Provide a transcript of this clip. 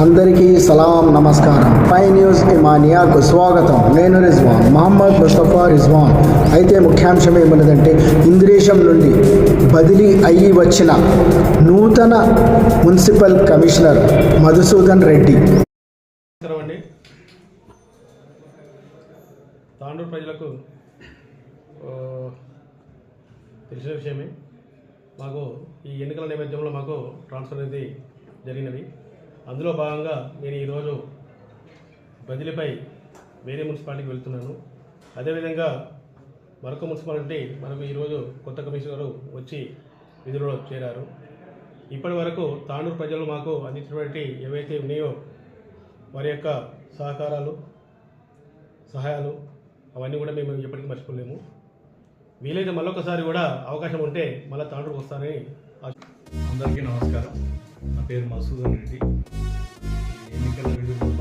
అందరికీ సలాం నమస్కారం. పై న్యూస్ ఇమానియాకు స్వాగతం. నేను రిజ్వాన్ మహమ్మద్ ముస్తఫా రిజ్వాన్. అయితే ముఖ్యాంశం ఏమన్నదంటే ఇంద్రేశం నుండి బదిలీ అయ్యి వచ్చిన నూతన మున్సిపల్ కమిషనర్ మధుసూదన్ రెడ్డి. తాండూరు ప్రజలకు తెలిసిన విషయమే. మాకు ఈ ఎన్నికల నేపథ్యంలో మాకు ట్రాన్స్ఫర్ అనేది జరిగినవి అందులో భాగంగా నేను ఈరోజు బదిలీపై వేరే మున్సిపాలిటీకి వెళ్తున్నాను. అదేవిధంగా మరొక మున్సిపాలిటీ మనకు ఈరోజు కొత్త కమిషనరు వచ్చి విధులలో చేరారు. ఇప్పటి వరకు తాండూరు ప్రజలు మాకు అందించినటువంటి ఏవైతే ఉన్నాయో వారి యొక్క సహకారాలు సహాయాలు అవన్నీ కూడా మేము ఎప్పటికీ మర్చిపోలేము. వీలైతే మళ్ళొకసారి కూడా అవకాశం ఉంటే మళ్ళీ తాండూరుకు వస్తానని అందరికీ నమస్కారం. నా పేరు మసూదన్ రెడ్డి. ఎన్నికల విధుల్లో